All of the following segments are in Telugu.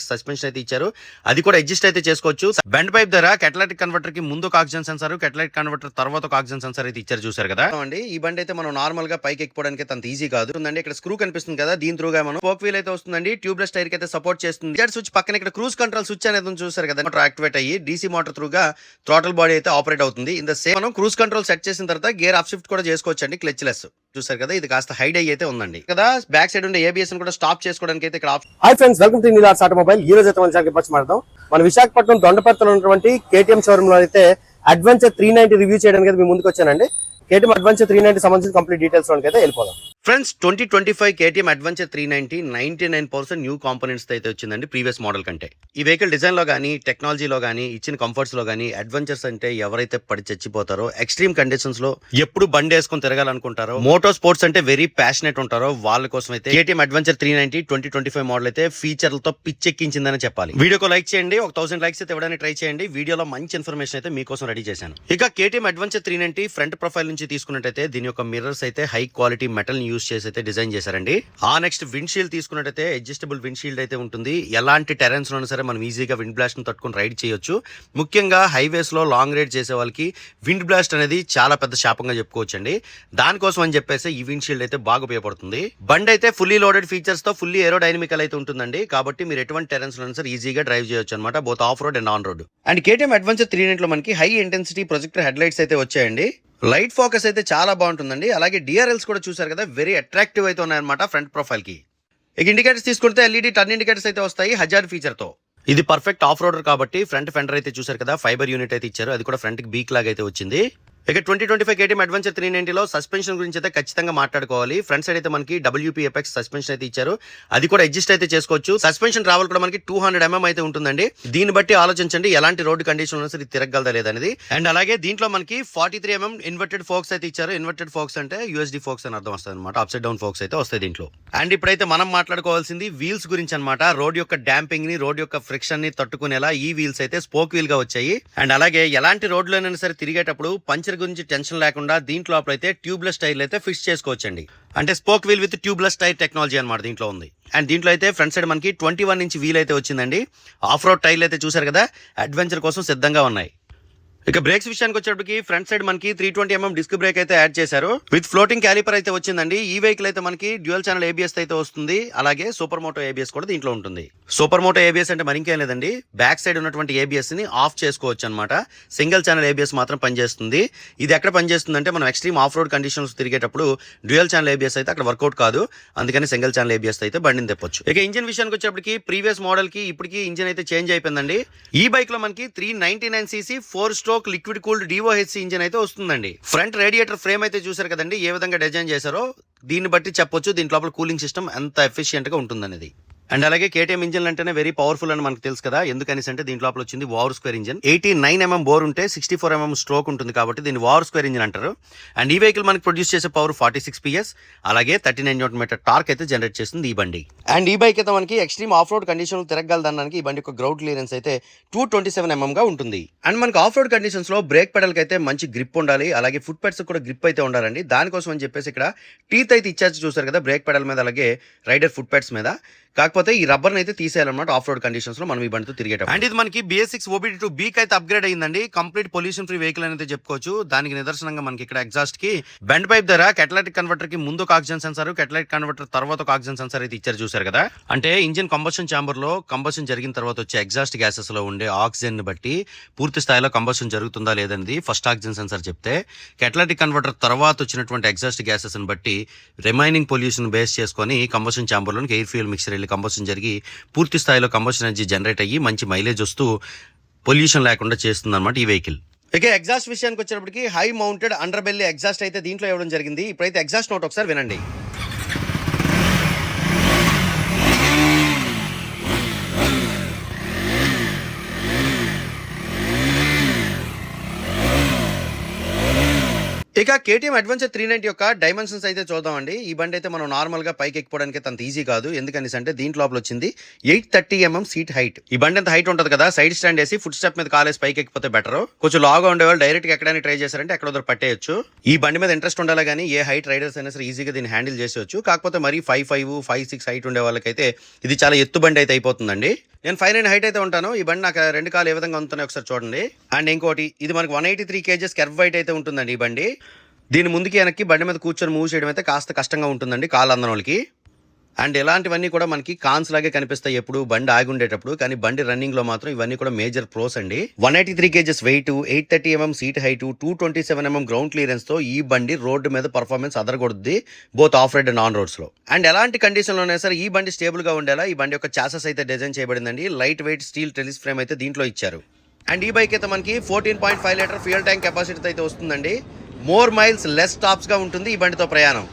సస్పెన్షన్ అయితే ఇచ్చారు. అది కూడా అడ్జస్ట్ అయితే చేసుకోవచ్చు. బెండ్ పైప్ ధర కెటలాటిక్ కన్వర్టర్కి ముందు ఒక ఆక్సిజన్ సెన్సార్ కెటలాటిక్ కన్వర్టర్ తర్వాత ఒక ఆక్సిజన్ సెన్సార్ అయితే ఇచ్చారు చూసారు కదా. అండి ఈ బండి అయితే మనం నార్మల్గా పైకి ఎక్కిపోవడానికి అంత ఈజీ కాదు. ఉందండి ఇక్కడ స్క్రూ కనిపిస్తుంది కదా దీని త్రూగా మనం పోక్ వీల్ అయితే వస్తుందండి. ట్యూబ్లెస్ టైర్కి అయితే సపోర్ట్ చేస్తుంది. స్విచ్ పక్కన ఇక్కడ క్రూజ్ కంట్రోల్ స్విచ్ అనేది ఉంది చూసారు కదా మోటార్ యాక్టివేట్ అయ్యి డీసీ మోటార్ త్రూగా థ్రోటల్ బాడీ అయితే ఆపరేట్ అవుతుంది. ఇన్ ద సేమ్ మనం క్రూజ్ కంట్రోల్ సెట్ చేసిన తర్వాత గేర్ ఆఫ్ షిఫ్ట్ కూడా చేసుకోవచ్చు అండి క్లచ్ లెస్ చూసారు కదా ఇది కాస్త హైడ్ అయ్యి అయితే ఉందండి. కదా బ్యాక్ సైడ్ ఉండే ఏబిఎస్ కూడా స్టాప్ చేసుకోవడానికి అయితే ఇక్కడ hi friends welcome to mobile ఈ రోజు అయితే మన ఛానల్ పరిచయం మాడదాం మన విశాఖపట్నం దొండపర్తిలో ఉన్నటువంటి కేటీఎం షోరూమ్లో అయితే అడ్వెంచర్ త్రీ నైన్టీ రివ్యూ చేయడానికి అయితే మీ ముందుకు వచ్చానండి. కేటీఎం అడ్వెంచర్ త్రీ నైన్టీ సంబంధించిన కంప్లీట్ డీటెయిల్స్లోకి అయితే వెళ్ళిపోదాం. Friends twenty twenty five KTM adventure three ninety ninety nine percent new components అయితే వచ్చిందండి ప్రీవియస్ మోడల్ కంటే. ఈ వెహికల్ డిజైన్లో కానీ టెక్నాలజీలో కానీ ఇచ్చిన కంఫర్ట్స్లో కానీ అడ్వెంచర్స్ అంటే ఎవరైతే పడి చచ్చిపోతారో ఎక్స్ట్రీమ్ కండిషన్స్లో ఎప్పుడు బండి వేసుకొని తిరగాలనుకుంటారో మోటార్ స్పోర్ట్స్ అంటే వెరీ ప్యాషనెట్ ఉంటారో వాళ్ళ కోసం అయితే KTM adventure three ninety twenty twenty five model అయితే ఫీచర్లతో పిచ్చెక్కించిందని చెప్పాలి. వీడియోకి లైక్ చేయండి ఒక థౌసండ్ లైక్స్ అయితే ఇవ్వడానికి ట్రై చేయండి. వీడియోలో మంచి ఇన్ఫర్మేషన్ అయితే మీకోసం రెడీ చేశాను. ఇక KTM adventure three ninety front profile నుంచి తీసుకున్నట్టయితే దీని యొక్క మిర్రర్స్ అయితే హై క్వాలిటీ మెటల్ యూస్ చేసి అయితే డిజైన్ చేశారండి. ఆ నెక్స్ట్ విండ్ షీల్డ్ తీసుకున్నట్టయితే అడ్జస్టబుల్ విండ్షీల్డ్ అయితే ఉంటుంది. ఎలాంటి టెరెన్స్లోనే సరే మనం ఈజీగా విండ్ బ్లాస్ట్ను తట్టుకొని రైడ్ చేయొచ్చు. ముఖ్యంగా హైవేస్లో లాంగ్ రైడ్ చేసే వాళ్ళకి విండ్ బ్లాస్ట్ అనేది చాలా పెద్ద శాపంగా చెప్పుకోవచ్చు అండి దానికోసం అని చెప్పేసి ఈ విండ్ షీల్డ్ అయితే బాగా ఉపయోగపడుతుంది. బండి అయితే ఫుల్లీ లోడెడ్ ఫీచర్స్తో ఫుల్లీ ఏరోడైనమికల్ అయితే ఉంటుందండి. కాబట్టి మీరు ఎటువంటి టెరెన్స్లో సరే ఈజీగా డ్రైవ్ చేయొచ్చు అనమాట both off road and on road and KTM adventure three లో మనకి high intensity projector head lights అయితే వచ్చాయండి. లైట్ ఫోకస్ అయితే చాలా బాగుంటుందండి. అలాగే డిఆర్ఎల్స్ కూడా చూసారు కదా వెరీ అట్రాక్టివ్ అయితే ఉన్నాయన్నమాట ఫ్రంట్ ప్రొఫైల్కి. ఇక ఇండికేటర్స్ తీసుకుంటే ఎల్ఈడి టర్న్ ఇండికేటర్స్ అయితే వస్తాయి హజార్ ఫీచర్తో ఇది పర్ఫెక్ట్ ఆఫ్ రోడర్ కాబట్టి ఫ్రంట్ ఫెండర్ అయితే చూసారు కదా ఫైబర్ యూనిట్ అయితే ఇచ్చారు. అది కూడా ఫ్రంట్కి బీక్ లాగా అయితే వచ్చింది. ఇక twenty twenty five KTM adventure three నైన్టీలో suspension గురించి అయితే ఖచ్చితంగా మాట్లాడుకోవాలి. ఫ్రంట్ సైడ్ అయితే మనకి డబ్ల్యూపీ ఎపెక్స్ సస్పెన్షన్ అయితే ఇచ్చారు. అది కూడా అడ్జస్ట్ అయితే చేసుకోవచ్చు. సస్పెన్షన్ ట్రావెల్ కూడా మనకి టూ హండ్రెడ్ ఎంఎం అయితే ఉంటుందండి. దీన్ని బట్టి ఆలోచించండి ఎలాంటి రోడ్డు కండిషన్ ఉన్నా సరే తిరగలదా లేదనేది అండ్ అలాగే దీంట్లో మనకి forty three MM inverted forks అయితే ఇచ్చారు. ఇన్వర్టెడ్ ఫోక్స్ అంటే యూఎస్డి ఫోక్స్ అని అర్థం వస్తుంది అనమాట అప్సైడ్ డౌన్ ఫోక్స్ అయితే వస్తాయి దీంట్లో. అండ్ ఇప్పుడైతే మనం మాట్లాడుకోవాల్సింది వీల్స్ గురించి అనమాట రోడ్ యొక్క డాంపింగ్ని రోడ్ యొక్క ఫ్రిక్షన్ని తట్టుకునేలా ఈ వీల్స్ అయితే స్పోక్ వీల్గా వచ్చాయి. అండ్ అలాగే ఎలాంటి రోడ్లోనైనా సరే తిరిగేటప్పుడు పంచర్ గురించి టెన్షన్ లేకుండా దీంట్లో అయితే ట్యూబ్లెస్ టైర్లు అయితే ఫిక్స్ చేసుకోవచ్చండి. అంటే spoke wheel with tubeless tyre technology అనమాట దీంట్లో ఉంది. అండ్ దీంట్లో అయితే ఫ్రంట్ సైడ్ మనకి ట్వంటీ వన్ ఇంచ్ వీల్ అయితే వచ్చిందండి. ఆఫ్ రోడ్ టైర్లు అయితే చూసారు కదా అడ్వెంచర్ కోసం సిద్ధంగా ఉన్నాయి. ఇక బ్రేక్స్ విషయానికి వచ్చేటప్పటికి ఫ్రంట్ సైడ్ మనకి three twenty mm disc brake అయితే యాడ్ చేశారు. విత్ ఫ్లోటింగ్ క్యాలిపర్ అయితే వచ్చిందండి. ఈ వెహికల్ అయితే మనకి డ్యూయల్ ఛానల్ ఏబిఎస్ అయితే వస్తుంది. అలాగే సూపర్ మోటో ఏబిఎస్ కూడా దీంట్లో ఉంటుంది. సూపర్ మోటో ఏబిఎస్ అంటే మరింకేం లేదండి. బ్యాక్ సైడ్ ఉన్నటువంటి ఏబిఎస్ని ఆఫ్ చేసుకోవచ్చు అనమాట సింగిల్ ఛానల్ ఏబిఎస్ మాత్రం పనిచేస్తుంది. ఇది ఎక్కడ పనిచేస్తుంది అంటే మనం ఎక్స్ట్రీమ్ ఆఫ్ రోడ్ కండిషన్స్ తిరిగేటప్పుడు డ్యూయల్ ఛానల్ ఏబిఎస్ అయితే అక్కడ వర్కౌట్ కాదు. అందుకని సింగిల్ ఛానల్ ఏబిఎస్ అయితే బండిని తెప్పొచ్చు. ఇక ఇంజిన్ విషయానికి వచ్చేటప్పటికి ప్రీవియస్ మోడల్కి ఇప్పటికి ఇంజిన్ అయితే చేంజ్ అయిపోయిందండి. ఈ బైక్లో మనకి three ninety nine cc four store stroke liquid cooled DOHC engine అయితే వస్తుందండి. ఫ్రంట్ రేడియేటర్ ఫ్రేమ్ అయితే చూసారు కదండి ఏ విధంగా డిజైన్ చేశారో దీన్ని బట్టి చెప్పొచ్చు. దీంట్ లోపల కూలింగ్ సిస్టమ్ ఎంత ఎఫిషియెంట్గా ఉంటుందనేది. అండ్ అలాగే కేటీఎం ఇంజిన్ అంటేనే వెరీ పవర్ఫుల్ అని మనకు తెలుసు కదా. ఎందుకని అంటే దీంట్లో లోపల వచ్చింది over square engine eighty nine mm bore ఉంటే సిక్స్టీ ఫోర్ ఎంఎం స్ట్రోక్ ఉంటుంది కాబట్టి దీన్ని వార్ స్క్వేర్ ఇంజిన్ అంటారు. అండ్ ఈ వెహికల్ మనకి ప్రొడ్యూస్ చేసే పవర్ ఫార్టీ సిక్స్ పిఎస్ అలాగే thirty nine newton metre torque అయితే జనరేట్ చేస్తుంది ఈ బండి. అండ్ ఈ బైక్ అయితే మనకి ఎక్స్ట్రీమ్ ఆఫ్ రోడ్ కండిషన్ తిరగలదనడానికి ఈ బండి యొక్క గ్రౌండ్ క్లియరెన్స్ అయితే టూ ట్వంటీ సెవెన్ ఎంఎం గా ఉంటుంది. అండ్ మనకి ఆఫ్ రోడ్ కండిషన్స్లో బ్రేక్ పెడల్ అయితే మంచి గ్రిప్ ఉండాలి. అలాగే ఫుట్ పెడ్స్ కూడా గ్రిప్ అయితే ఉండాలండి. దానికోసం అని చెప్పేసి ఇక్కడ టీత్ అయితే ఇచ్చేసి చూసారు కదా బ్రేక్ పెడల్ మీద అలాగే రైడర్ ఫుట్ పెడ్స్ మీద. కాకపోతే ఈ రబ్బర్ అయితే తీసేయాలన్నమాట ఆఫ్ రోడ్ కండిషన్స్లో మనం ఈ బండితో తిరిగేటప్పుడు. అండ్ ఇది మనకి BS six OBD two B అయితే అప్గ్రేడ్ అయ్యిందండి. కంప్లీట్ పొల్యూషన్ ఫ్రీ వెహికల్ అనేది చెప్పుకోవచ్చు. దానికి నిదర్శనంగా మనకి ఇక్కడ ఎగ్జాస్ట్కి బెండ్ పైప్ ధర కెటలైటిక్ కన్వర్టర్కి ముందు ఒక ఆక్సిజన్ సెన్సార్ కెటలాటిక్ కన్వర్టర్ తర్వాత ఒక ఆక్సిజన్ సెన్సార్ అయితే ఇచ్చారు చూసారు కదా? అంటే ఇంజిన్ కంబషన్ ఛాంబర్లో కంబషన్ జరిగిన తర్వాత వచ్చే ఎగ్జాస్ట్ గ్యాసెస్లో ఉండే ఆక్సిజన్ని బట్టి పూర్తి స్థాయిలో కంబషన్ జరుగుతుందా లేదనేది ఫస్ట్ ఆక్సిజన్ సెన్సార్ చెప్తే కెటలైటిక్ కన్వర్టర్ తర్వాత వచ్చినటువంటి ఎగ్జాస్ట్ గ్యాసెస్ని బట్టి రిమైనింగ్ పొల్యూషన్ బేస్ చేసుకొని కంబషన్ ఛాంబర్లోకి ఎయిర్ ఫ్యూల్ మిక్సర్ వెళ్ళి కంబోషన్ జరిగి పూర్తి స్థాయిలో కంబోషన్ ఎనర్జీ జనరేట్ అయ్యి మంచి మైలేజ్ వస్తూ పొల్యూషన్ లేకుండా చేస్తుంది అనమాట ఈ వెహికల్ ఇక ఎగ్జాస్ట్ విషయానికి వచ్చేటప్పటికి high mounted under belly exhaust అయితే దీంట్లో ఇవ్వడం జరిగింది. ఇప్పుడైతే ఎగ్జాస్ట్ నోట్ ఒకసారి వినండి. ఇక కేటీఎం అడ్వెంచర్ త్రీ నైన్టీ యొక్క డైమెన్షన్స్ అయితే చూద్దామండి. ఈ బండి అయితే మనం నార్మల్గా పైకి ఎక్కిపోవడానికి అంత ఈజీ కాదు. ఎందుకనేసి అంటే దీంట్ లోపల వచ్చింది eight thirty mm seat height. ఈ బండి అంత హైట్ ఉంటుంది కదా సైడ్ స్టాండ్ వేసి ఫుడ్ స్టెప్ మీద కాలేజ్ పైకి ఎక్కిపోతే బెటర్. కొంచెం లాగా ఉండేవాళ్ళు డైరెక్ట్గా ఎక్కడానికి ట్రై చేశారంటే ఎక్కడ వద్దరు పట్టేయచ్చు. ఈ బండి మీద ఇంట్రెస్ట్ ఉండాలి కానీ ఏ హైట్ రైడర్స్ అయినా సరే ఈజీగా దీన్ని హ్యాండిల్ చేసేవచ్చు కాకపోతే మరి five five five six height ఉండే వాళ్ళకైతే ఇది చాలా ఎత్తు బండి అయితే అయిపోతుందండి. నేను ఫైవ్ నైన్ హైట్ అయితే ఉంటాను. ఈ బండి నాకు రెండు కాలు ఏ విధంగా ఉంటున్నాయి ఒకసారి చూడండి. అండ్ ఇంకోటి ఇది మనకి one eighty three kgs kerb weight అయితే ఉంటుందండి ఈ బండి. దీని ముందుకి వెనక్కి బండి మీద కూర్చొని మూవ్ చేయడం అయితే కాస్త కష్టంగా ఉంటుందండి కాలు అందన వాళ్ళకి అండ్ ఇలాంటివన్నీ కూడా మనకి కాన్స్ లాగే కనిపిస్తాయి ఎప్పుడు బండి ఆగి ఉండేటప్పుడు. కానీ బండి రన్నింగ్లో మాత్రం ఇవన్నీ కూడా మేజర్ ప్రోస్ అండి. One eighty three kgs weight eight thirty mm seat height two twenty seven mm ground క్లియరెన్స్తో ఈ బండి రోడ్డు మీద performance అదరగొడుద్ది both off road and on రోడ్స్లో. And ఎలాంటి కండిషన్లోనే సరే ఈ బండి స్టేబుల్గా ఉండేలా ఈ బండి యొక్క చాసెస్ అయితే design చేయబడిందండి. Light weight steel trellis frame అయితే దీంట్లో ఇచ్చారు. అండ్ ఈ బైక్ అయితే మనకి fourteen point five litre fuel tank capacity అయితే వస్తుందండి. మోర్ మైల్స్ లెస్ స్టాప్స్గా ఉంటుంది ఈ బండితో ప్రయాణం.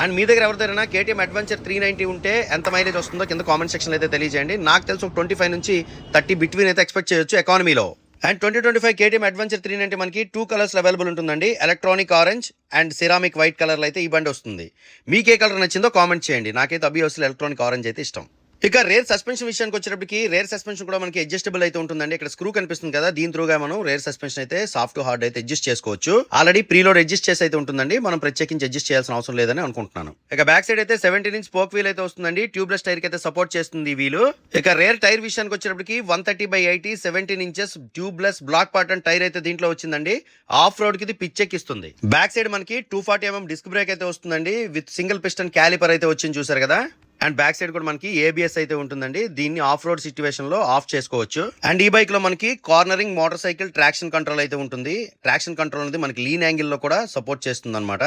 అండ్ మీ దగ్గర ఎవరిదైనా కేటీఎం అడ్వెంచర్ త్రీ నైంటీ ఉంటే ఎంత మైలేజ్ వస్తుందో కింద కామెంట్ సెక్షన్ అయితే తెలియజేయండి. నాకు తెలుసు ఒక ట్వంటీ ఫైవ్ నుంచి థర్టీ బిట్వీన్ అయితే ఎక్స్పెక్ట్ చేయొచ్చు ఎకానమీలో and twenty twenty five KTM adventure three ninety మనకి టూ కలర్స్ అవైలబుల్ ఉంటుందండి. Electronic orange and ceramic white కలర్లో అయితే ఈ బండి వస్తుంది. మీకు ఏ కలర్ నచ్చిందో కామెంట్ చేయండి. నాకైతే అభియోస్లో ఎలక్ట్రానిక్ ఆరెంజ్ అయితే ఇష్టం. ఇక రేర్ సస్పెన్షన్ విషయానికి వచ్చేటప్పటికి రేర్ సస్పెన్షన్ కూడా మనకి అడ్జస్టబుల్ అయితే ఉంటుందండి. ఇక్కడ స్క్రూ కనిపిస్తుంది కదా దీని త్రూగా మనం రేర్ సస్పెన్షన్ అయితే సాఫ్ట్ హార్డ్ అయితే అడ్జస్ట్ చేసుకోవచ్చు. ఆల్రెడీ ప్రీలోడ్ అడ్జస్ట్ చేసి అయితే ఉంటుందండి. మనం ప్రత్యేకించి అడ్జస్ట్ చేయాల్సిన అవసరం లేదని అనుకుంటున్నాను. ఇక బ్యాక్ సైడ్ అయితే సెవెంటీన్ ఇంచ్ పోక్ వీల్ అయితే వస్తుందండి. ట్యూబ్లెస్ టైర్కి అయితే సపోర్ట్ చేస్తుంది ఈ వీలు. ఇక రేర్ టైర్ విషయానికి వచ్చేటప్పటికి one thirty by eighty seventeen inches tubeless block pattern tyre అయితే దీంట్లో వచ్చిందండి. ఆఫ్ రోడ్కి ఇది పిచ్చెక్కిస్తుంది బ్యాక్ సైడ్ మనకి two forty MM disc brake అయితే వస్తుందండి. విత్ సింగిల్ పిస్టన్ క్యాలిపర్ అయితే వచ్చింది చూసారు కదా. అండ్ బ్యాక్ సైడ్ కూడా మనకి ఏబిఎస్ అయితే ఉంటుందండి. దీన్ని ఆఫ్ రోడ్ సిచ్యువేషన్లో ఆఫ్ చేసుకోవచ్చు. అండ్ ఈ బైక్లో మనకి cornering motorcycle traction control అయితే ఉంటుంది. ట్రాక్షన్ కంట్రోల్ అనేది మనకి లీన్ యాంగిల్లో కూడా సపోర్ట్ చేస్తుంది అనమాట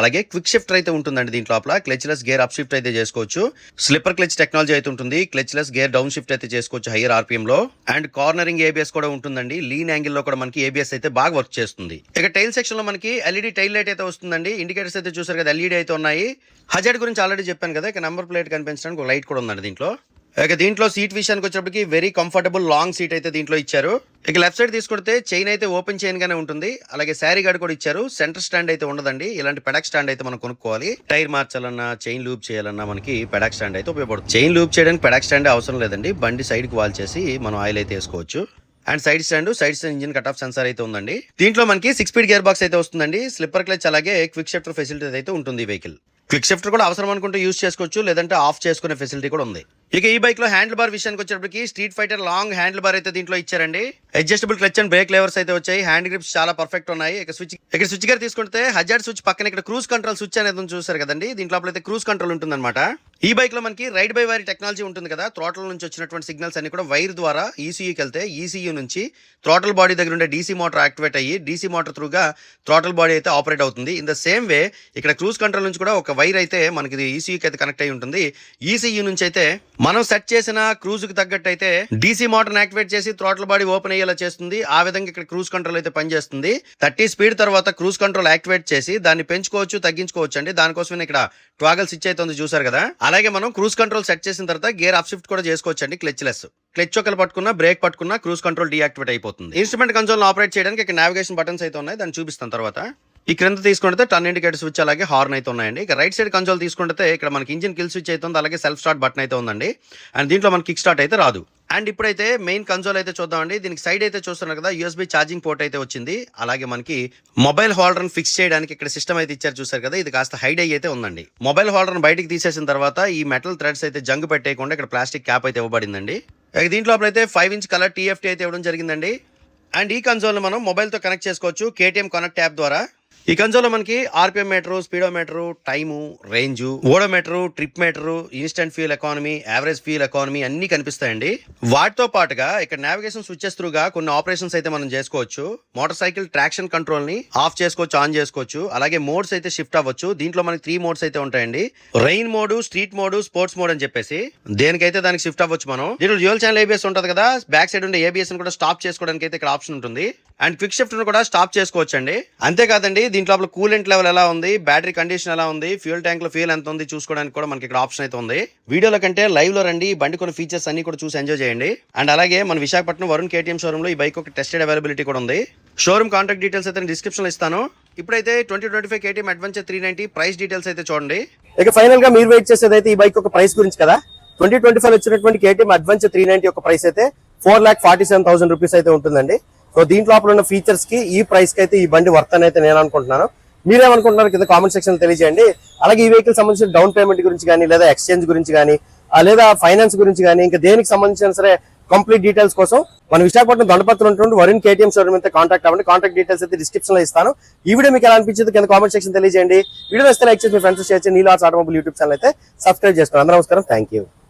అలాగే క్విక్ షిఫ్ట్ అయితే ఉంటుందండి దీంట్లో లోపల. క్లచ్లెస్ గేర్ అప్ షిఫ్ట్ అయితే చేసుకోవచ్చు. స్లిప్పర్ క్లచ్ టెక్నాలజీ అయితే ఉంటుంది. క్లచ్లెస్ గేర్ డౌన్ షిఫ్ట్ అయితే చేసుకోవచ్చు హైయర్ ఆర్పిఎం లో. అండ్ కార్నరింగ్ ఏబిఎస్ కూడా ఉంటుందండి. లీన్ యాంగిల్లో కూడా మనకి ఏబిఎస్ అయితే బాగా వర్క్ చేస్తుంది. ఇక టైల్ సెక్షన్లో మనకి ఎల్ఈడి టైల్ లైట్ అయితే వస్తుందండి. ఇండికేటర్స్ అయితే చూసారు కదా ఎల్ఈడి అయితే ఉన్నాయి. హజార్డ్ గురించి ఆల్రెడీ చెప్పాను కదా ఇక నెంబర్ ప్లేట్ కనిపించడానికి ఒక లైట్ కూడా ఉందండి దీంట్లో. ఇక దీంట్లో సీట్ విషయానికి వచ్చేటప్పటికి వెరీ కంఫర్టబుల్ లాంగ్ సీట్ అయితే దీంట్లో ఇచ్చారు. ఇక లెఫ్ట్ సైడ్ తీసుకుంటే చైన్ అయితే ఓపెన్ చైన్ గానే ఉంటుంది. అలాగే శారీ గార్డ్ కూడా ఇచ్చారు. సెంటర్ స్టాండ్ అయితే ఉండదండి. ఇలాంటి పెడాక్ స్టాండ్ అయితే మనం కొనుక్కోవాలి. టైర్ మార్చాలన్నా చైన్ లూప్ చేయాలన్నా మనకి పెడాక్ స్టాండ్ అయితే ఉపయోగపడుతుంది. చైన్ లూప్ చేయడానికి పెడాక్ స్టాండ్ అవసరం లేదండి. బండి సైడ్కి వాల్ చేసి మనం ఆయిల్ అయితే వేసుకోవచ్చు. And side stand side stand engine cut off sensor అయితే ఉందండి. దీంట్లో మనకి సిక్స్ స్పీడ్ గేర్ బాక్స్ అయితే వస్తుందండి. స్లిప్పర్ క్లచ్ అలాగే క్విక్ షిఫ్టర్ ఫెసిలిటీ అయితే ఉంటుంది వెహికల్ క్విక్ షిఫ్టర్ కూడా అవసరం అనుకుంటే యూస్ చేసుకోవచ్చు లేదంటే ఆఫ్ చేసుకునే ఫెసిలిటీ కూడా ఉంది. ఇక ఈ బైక్లో హ్యాండిల్ బార్ విషయానికి వచ్చేటప్పటికి street fighter long handle bar అయితే దీంట్లో ఇచ్చారండి. Adjustable clutch and brake levers అయితే వచ్చాయి. హ్యాండ్ గ్రిప్స్ చాలా పర్ఫెక్ట్ ఉన్నాయి. ఇక స్విచ్ ఇక్కడ స్విచ్ గారు తీసుకుంటే హజార్డ్ స్విచ్ పక్కన ఇక్కడ క్రూజ్ కంట్రోల్ స్విచ్ అనేది చూసారు కదండి. దీంట్లో అయితే క్రూజ్ కంట్రోల్ ఉంటుందన్నమాట. ఈ బైక్లో మనకి రైడ్ బై వైర్ టెక్నాలజీ ఉంటుంది కదా. థ్రోటల్ నుంచి వచ్చినటువంటి సిగ్నల్స్ అన్ని కూడా వైర్ ద్వారా ఈసీయూకి వెళ్తే ఈసీయూ నుంచి థ్రోటల్ బాడీ దగ్గర ఉండే డీసీ మోటార్ యాక్టివేట్ అయ్యి డీసీ మోటార్ త్రూగా థ్రోటల్ బాడీ అయితే ఆపరేట్ అవుతుంది. ఇన్ ద సేమ్ వే ఇక్కడ క్రూజ్ కంట్రోల్ నుంచి కూడా ఒక వైర్ అయితే మనకి ఈసీయూకి అయితే కనెక్ట్ అయి ఉంటుంది. ఈసీయూ నుంచి అయితే మనం సెట్ చేసిన క్రూజ్కి తగ్గట్టయితే డీసీ మోటార్ యాక్టివేట్ చేసి థ్రోటల్ బాడీ ఓపెన్ అయ్యేలా చేస్తుంది. ఆ విధంగా ఇక్కడ క్రూజ్ కంట్రోల్ అయితే పనిచేస్తుంది. థర్టీ స్పీడ్ తర్వాత క్రూజ్ కంట్రోల్ యాక్టివేట్ చేసి దాన్ని పెంచుకోవచ్చు తగ్గించుకోవచ్చు అండి. దానికోసం ఇక్కడ ట్వాగల్ స్విచ్ అయితే ఉంది చూసారు కదా. అలాగే మనం క్రూజ్ కంట్రోల్ సెట్ చేసిన తర్వాత గేర్ అప్ షిఫ్ట్ కూడా చేసుకోవచ్చు అండి క్లచ్ లెస్ క్లచ్ ఒకరు పట్టుకున్నా బ్రేక్ పట్టుకున్నా క్రూజ్ కంట్రోల్ డీయాక్టివేట్ అయిపోతుంది. ఇన్స్ట్రుమెంట్ కన్సోల్ ఆపరేట్ చేయడానికి ఇక్కడ నావిగేషన్ బటన్స్ అయితే ఉన్నాయి. దాన్ని చూపిస్తాను తర్వాత. ఈ క్రింద తీసుకుంటే టర్న్ ఇండికేటర్ స్విచ్ అలాగే హార్న్ అయితే ఉన్నాయండి. ఇక రైట్ సైడ్ కన్సోల్ తీసుకుంటే ఇక్కడ మనకి ఇంజిన్ కిల్ స్విచ్ అయితే ఉంది అలాగే సెల్ఫ్ స్టార్ట్ బటన్ అయితే ఉందండి. అండ్ దీంట్లో మనకి కిక్ స్టార్ట్ అయితే రాదు. అండ్ ఇప్పుడైతే మెయిన్ కన్సోల్ అయితే చూద్దామండి. దీనికి సైడ్ అయితే చూస్తున్నారు కదా యూఎస్బీ ఛార్జింగ్ పోర్ట్ అయితే వచ్చింది. అలాగే మనకి మొబైల్ హోల్డర్ ఫిక్స్ చేయడానికి ఇక్కడ సిస్టమ్ అయితే ఇచ్చారు చూసారు కదా ఇది కాస్త హైడ్ అయ్యి అయితే ఉందండి. మొబైల్ హోల్డర్ని బయటికి తీసేసిన తర్వాత ఈ మెటల్ థ్రెడ్స్ అయితే జంగ్ పెట్టేయకుండా ఇక్కడ ప్లాస్టిక్ క్యాప్ అయితే ఇవ్వబడిందండి. ఇక దీంట్లో అయితే ఫైవ్ ఇంచ్ కలర్ టీఎఫ్టీ అయితే ఇవ్వడం జరిగిందండి. అండ్ ఈ కన్సోల్ మనం మొబైల్తో కనెక్ట్ చేసుకోవచ్చు కేటీఎం కనెక్ట్ యాప్ ద్వారా. ఈ కన్సోల్లో మనకి RPM meter speedometer time range odometer trip meter instant fuel economy average fuel economy అన్ని కనిపిస్తాయండి. వాటితో పాటుగా ఇక్కడ నావిగేషన్ స్విచ్చెస్ త్రూగా కొన్ని ఆపరేషన్స్ అయితే మనం చేసుకోవచ్చు. మోటార్ సైకిల్ ట్రాక్షన్ కంట్రోల్ని ఆఫ్ చేసుకోవచ్చు ఆన్ చేసుకోవచ్చు. అలాగే మోడ్స్ అయితే షిఫ్ట్ అవ్వచ్చు. దీంట్లో మనకి త్రీ మోడ్స్ అయితే ఉంటాయండి. Rain mode street mode sports mode అని చెప్పేసి దేనికైతే దానికి షిఫ్ట్ అవ్వచ్చు మనం దీంట్లో డ్యూయల్ ఛానల్ ఏబిఎస్ ఉంటుంది కదా బ్యాక్ సైడ్ ఉండే ఏబిఎస్ కూడా స్టాప్ చేసుకోవడానికి అయితే ఇక్కడ ఆప్షన్ ఉంటుంది. అండ్ క్విక్ షిఫ్ట్ కూడా స్టాప్ చేసుకోవచ్చు అండి అంతేకాదండి దీంట్లో కూలెంట్ లెవెల్ ఎలా ఉంది? బ్యాటరీ కండిషన్ ఎలా ఉంది? ఫ్యూల్ ట్యాంక్లో ఫ్యూల్ ఎంత ఉంది? చూసుకోవడానికి కూడా మనకి ఇక్కడ ఆప్షన్ అయితే ఉంది. వీడియోలో కంటే లైవ్లో రండి. బండి కొన్ని ఫీచర్స్ అన్ని కూడా చూసి ఎంజాయ్ చేయండి. అండ్ అలాగే మన విశాఖపట్నం వరుణ్ కేటీఎం షోరూమ్లో ఈ బైక్ ఒక టెస్టెడ్ అవైలబిలిటీ కూడా ఉంది. షోరూమ్ కాంటాక్ట్ డీటెయిల్స్ అయితే డిస్క్రిప్షన్లో ఇస్తాను. ఇప్పుడైతే twenty twenty five KTM adventure three ninety price details అయితే చూడండి. ఇక ఫైనల్గా మీరు వెయిట్ చేసేది అయితే ఈ బైక్ ఒక ప్రైస్ గురించి కదా? ట్వంటీ ట్వంటీ ఫైవ్ వచ్చినటువంటి కేటీఎం అడ్వెంచర్ త్రీ నైన్టీ ఒక ప్రైస్ అయితే four lakh forty seven thousand rupees అయితే ఉంటుందండి. సో దీంట్ లోపల ఉన్న ఫీచర్స్కి ఈ ప్రైస్కి అయితే ఈ బండి వర్త్ అని అయితే నేను అనుకుంటున్నాను. మీరేమనుకుంటున్నారు కింద కామెంట్ సెక్షన్ తెలియజేయండి. అలాగే ఈ వెహికల్ సంబంధించిన డౌన్ పేమెంట్ గురించి కానీ లేదా ఎక్స్చేంజ్ గురించి కానీ లేదా ఫైనాన్స్ గురించి కానీ ఇంకా దేనికి సంబంధించిన సరే కంప్లీట్ డీటెయిల్స్ కోసం మన విశాఖపట్నం దండపత్రం ఉంటుంది వరుణ్ కేటీఎం షోరూమ్ అయితే కాంటాక్ట్ అవ్వండి. కాంటాక్ట్ డీటెయిల్స్ అయితే డిస్క్రిప్షన్లో ఇస్తాను. ఈ వీడియో మీకు ఎలా అనిపించింది కింద కామెంట్ సెక్షన్ తెలియజేయండి. వీడియో వస్తే లైక్ చేసి మీ ఫ్రెండ్స్ షేర్ చేసి నీలాస్ ఆటోమొబైల్ యూట్యూబ్ ఛానల్ అయితే సబ్స్క్రైబ్ చేసుకోండి. అందరూ నమస్కారం. Thank you